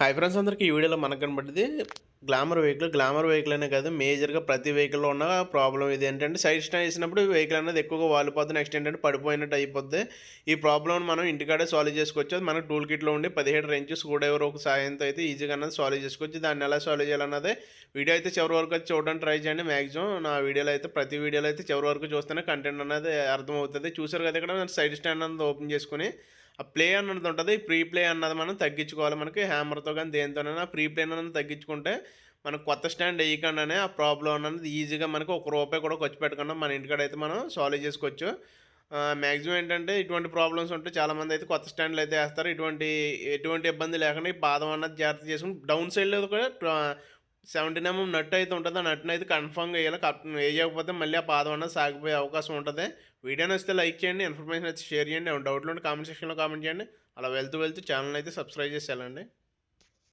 Hi friends అందరికీ ఈ వీడియోలో మనకు కనబడింది గ్లామర్ వెహికల్. గ్లామర్ వెహికల్ అనే కాదు మేజర్గా ప్రతి వెహికల్లో ఉన్న ప్రాబ్లం ఇది. ఏంటంటే సైడ్ స్టాండ్ వేసినప్పుడు వెహికల్ అనేది ఎక్కువగా వాలిపోతుంది నెక్స్ట్ ఏంటంటే పడిపోయినట్టు అయిపోద్ది. ఈ ప్రాబ్లం మనం ఇంటికాడే సాల్వ్ చేసుకోవచ్చు. అది మనకు టూల్ కిట్లో ఉండి పదిహేడు రెంచ్ స్క్రూ డ్రైవర్ ఒక సాయంతో అయితే ఈజీగా అన్నది సాల్వ్ చేసుకోవచ్చు. దాన్ని ఎలా సాల్వ్ చేయాలన్నదే వీడియో అయితే చివరి వరకు వచ్చి చూడడానికి ట్రై చేయండి. మ్యాక్సిమం నా వీడియోలో అయితే ప్రతి వీడియోలో అయితే చివరి వరకు చూస్తేనే కంటెంట్ అనేది అర్థమవుతుంది. చూసారు కదా ఇక్కడ సైడ్ స్టాండ్ అనేది ఓపెన్ చేసుకుని ఆ ప్లే అన్నది ఉంటుంది. ప్రీ ప్లే అన్నది మనం తగ్గించుకోవాలి మనకి. హ్యామర్తో కానీ దేనితోనైనా ప్రీ ప్లే అన్నది తగ్గించుకుంటే మనకు కొత్త స్టాండ్ వేయకుండానే ఆ ప్రాబ్లం అన్నది ఈజీగా మనకి ఒక రూపాయి కూడా ఖర్చు పెట్టకుండా మన ఇంటికాడ అయితే మనం సాల్వ్ చేసుకోవచ్చు. మ్యాక్సిమం ఏంటంటే ఇటువంటి ప్రాబ్లమ్స్ ఉంటే చాలామంది అయితే కొత్త స్టాండ్లు అయితే వేస్తారు. ఇటువంటి ఎటువంటి ఇబ్బంది లేకుండా ఈ పాదం అన్నది జాగ్రత్త చేసుకుని డౌన్ సైడ్లో కూడా సెవెంటీన్ ఎంఎం నట్ అయితే ఉంటుంది. ఆ నట్ను అయితే కన్ఫర్మ్గా వేయాలి వేయకపోతే మళ్ళీ ఆ పాదం అన్నది సాగిపోయే అవకాశం ఉంటుంది. వీడియో నచ్చితే లైక్ చేయండి. ఇన్ఫర్మేషన్ అయితే షేర్ చేయండి. డౌట్లు ఉంటే కామెంట్ సెక్షన్లో కామెంట్ చేయండి. అలా వెళ్తూ వెళ్తూ ఛానల్ అయితే సబ్స్క్రైబ్ చేసేయాలండి.